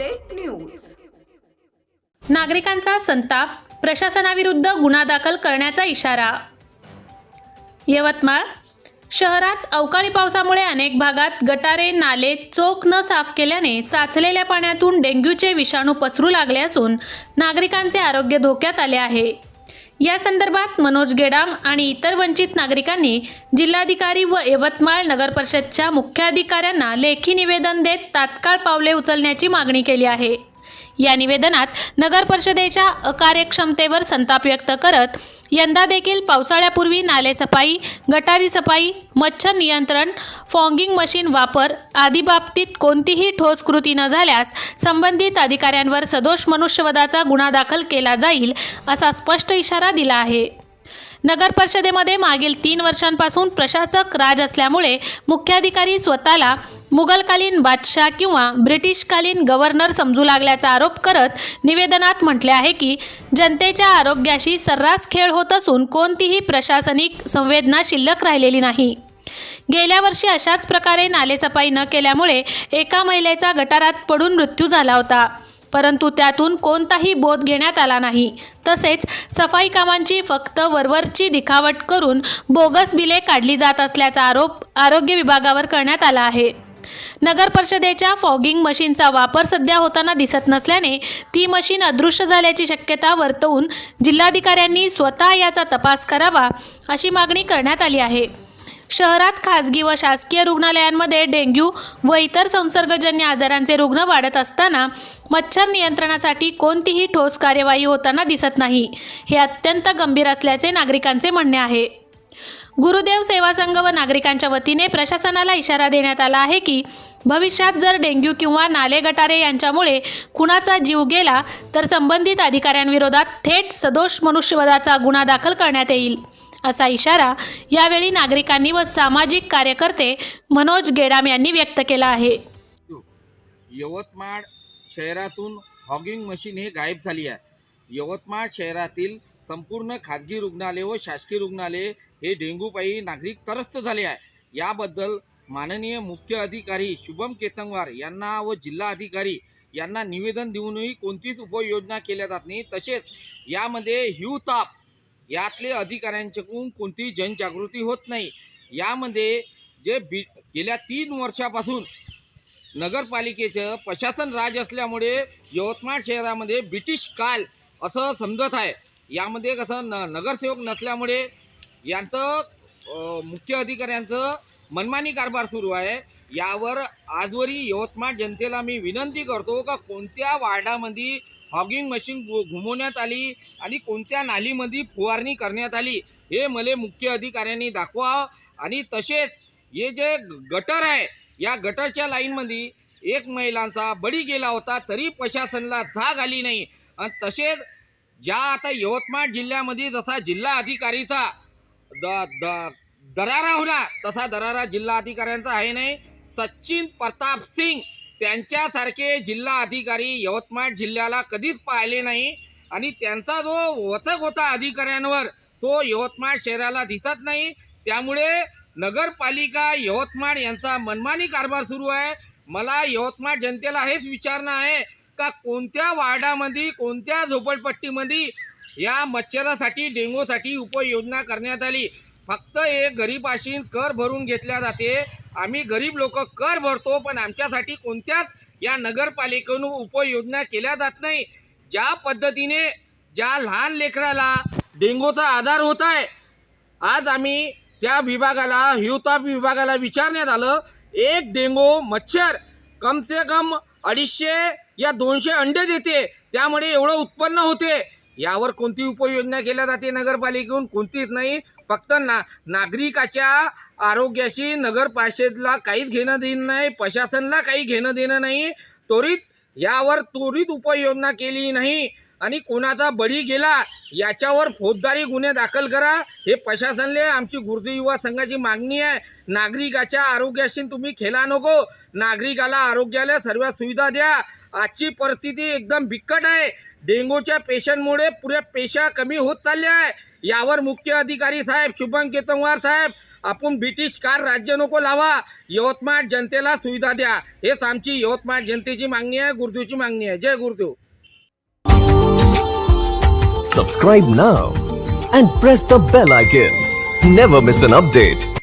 Update news. नागरिकांचा संताप प्रशासनाविरुद्ध गुन्हा दाखल करण्याचा इशारा. यवतमाळ शहरात अवकाळी पावसामुळे अनेक भागात गटारे नाले चोख न साफ केल्याने साचलेल्या पाण्यातून डेंग्यूचे विषाणू पसरू लागले असून नागरिकांचे आरोग्य धोक्यात आले आहे. या संदर्भात मनोज गेडाम आणि इतर वंचित नागरिकांनी जिल्हाधिकारी व यवतमाळ नगर परिषदच्या मुख्याधिकाऱ्यांना लेखी निवेदन देत तात्काळ पावले उचलण्याची मागणी केली आहे. या निवेदनात नगर परिषदेच्या अकार्यक्षमतेवर संताप व्यक्त करत यंदा देखील पावसाळ्यापूर्वी नाले सफाई गटारी सफाई मच्छर नियंत्रण फॉगिंग मशीन वापर आदी बाबतीत कोणतीही ठोस कृती न झाल्यास संबंधित अधिकाऱ्यांवर सदोष मनुष्यवधाचा गुन्हा दाखल केला जाईल असा स्पष्ट इशारा दिला आहे. नगर परिषदेमध्ये मागील तीन वर्षांपासून प्रशासक राज असल्यामुळे मुख्याधिकारी स्वतःला मुघलकालीन बादशाह किंवा ब्रिटिशकालीन गव्हर्नर समजू लागल्याचा आरोप करत निवेदनात म्हटले आहे की जनतेच्या आरोग्याशी सर्रास खेळ होत असून कोणतीही प्रशासनिक संवेदना शिल्लक राहिलेली नाही. गेल्या वर्षी अशाच प्रकारे नालेसफाई न केल्यामुळे एका महिलेचा गटारात पडून मृत्यू झाला होता. परंतु त्यातून कोणताही बोध घेण्यात आला नाही. तसेच सफाई कामांची फक्त वरवरची दिखावट करून बोगस बिले काढली जात असल्याचा आरोप आरोग्य विभागावर करण्यात आला आहे. नगर परिषदेच्या फॉगिंग मशीनचा वापर सध्या होताना दिसत नसल्याने ती मशीन अदृश्य झाल्याची शक्यता वर्तवून जिल्हाधिकाऱ्यांनी स्वतः याचा तपास करावा अशी मागणी करण्यात आली आहे. शहरात खाजगी व शासकीय रुग्णालयांमध्ये डेंग्यू व इतर संसर्गजन्य आजारांचे रुग्ण वाढत असताना मच्छर नियंत्रणासाठी कोणतीही ठोस कार्यवाही होताना दिसत नाही. हे अत्यंत गंभीर असल्याचे नागरिकांचे म्हणणे आहे. गुरुदेव सेवा संघ व नागरिकांच्या वतीने प्रशासनाला इशारा देण्यात आला आहे की भविष्यात जर डेंग्यू किंवा नाले गटारे यांच्यामुळे कुणाचा जीव गेला तर संबंधित अधिकाऱ्यांविरोधात थेट सदोष मनुष्यवधाचा गुन्हा दाखल करण्यात येईल असा इशारा यावेळी नागरिकांनी व सामाजिक कार्यकर्ते मनोज गेडाम यांनी व्यक्त केला आहे. यवतमाळ शहरातून हॉगिंग मशीन हे गायब झाली आहे. यवतमाळ शहरातील संपूर्ण खाजगी रुग्णालय व शासकीय रुग्णालय हे डेंग्यूपायी नागरिक त्रस्त झाले आहे. याबद्दल माननीय मुख्य अधिकारी शुभम केतनवार यांना व जिल्हा अधिकारी यांना निवेदन देऊनही कोणतीच उपाययोजना केल्या जात नाही. तसेच यामध्ये हिवताप यातले अधिकाऱ्यांच्याकडून कोणतीही जनजागृती होत नाही. यामध्ये जे बी गेल्या तीन वर्षापासून नगरपालिकेचं प्रशासन राज असल्यामुळे यवतमाळ शहरामध्ये ब्रिटिश काल असं समजत आहे. यामध्ये कसं न नगरसेवक नसल्यामुळे यांचं मुख्य अधिकाऱ्यांचं मनमानी कारभार सुरू आहे. यावर आजवरी यवतमाळ जनतेला मी विनंती करतो का कोणत्या वार्डामध्ये हॉगिंग मशीन घुमवण्यात आली आणि कोणत्या नालीमध्ये फुवारणी करण्यात आली हे मला मुख्य अधिकाऱ्यांनी दाखवा. आणि तसेच हे जे गटर आहे या गटरच्या लाईनमध्ये एक महिलांचा बळी गेला होता तरी प्रशासनाला जाग आली नाही. आणि तसेच ज्या आता यवतमाळ जिल्ह्यामध्ये जसा जिल्हा अधिकारीचा द द दरारा होणार तसा दरारा जिल्हा अधिकाऱ्यांचा आहे नाही. सचिन प्रताप सिंग त्यांच्यासारखे जिल्हा अधिकारी यवतमाळ जिल्ह्याला कधीच पाहिले नाही. आणि त्यांचा जो वचक होता अधिकाऱ्यांवर तो यवतमाळ शहराला दिसत नाही. त्यामुळे नगरपालिका यवतमाळ यांचा मनमानी कारभार सुरू आहे. मला यवतमाळ जनतेला हेच विचारणं आहे. का कोणत्या वार्डामध्ये कोणत्या झोपडपट्टीमध्ये या मच्छरासाठी डेंगूसाठी उपाययोजना करण्यात आली? फक्त हे गरीबाशीन कर भरून घेतल्या जाते. आम्ही गरीब लोक कर भरतो पण आमच्यासाठी कोणत्याच या नगरपालिकेनं उपाययोजना केल्या जात नाही. ज्या पद्धतीने ज्या लहान लेकराला डेंगूचा आधार होत आहे आज आम्ही त्या विभागाला हिवताप विभागाला विचारण्यात आलं. एक डेंगू मच्छर कम से कम अडीचशे या दोनशे अंडे देते. त्यामुळे एवढं उत्पन्न होते. यावर कोणती उपाययोजना केल्या जाते नगरपालिकेहून कोणतीच नाही. फक्त ना नागरिकाच्या आरोग्याशी नगर परिषदला काहीच घेणं देणं नाही प्रशासनाला काही घेणं देणं नाही. त्वरित यावर त्वरित उपाययोजना केली नाही. आणि कोणाचा बळी गेला याच्यावर फौजदारी गुन्हे दाखल करा. हे प्रशासनले आमची गुरुजी युवा संघाची मागणी आहे. नागरिकाच्या आरोग्याशी तुम्ही खेळा नको. नागरिकाला आरोग्याला सर्व सुविधा द्या. आजची परिस्थिती एकदम बिकट आहे. डेंगूच्या पेशंटमुळे पुऱ्या पेशा कमी होत चालल्या आहे. यावर मुख्य अधिकारी साहेब शुभम केतनवार साहेब आपण ब्रिटिश कार राज्य नको लावा. यवतमाळ जनतेला सुविधा द्या. हेच आमची यवतमाळ जनतेची मागणी आहे गुरुदेवची मागणी आहे. जय Gurudev. Subscribe now and press the bell icon never miss an update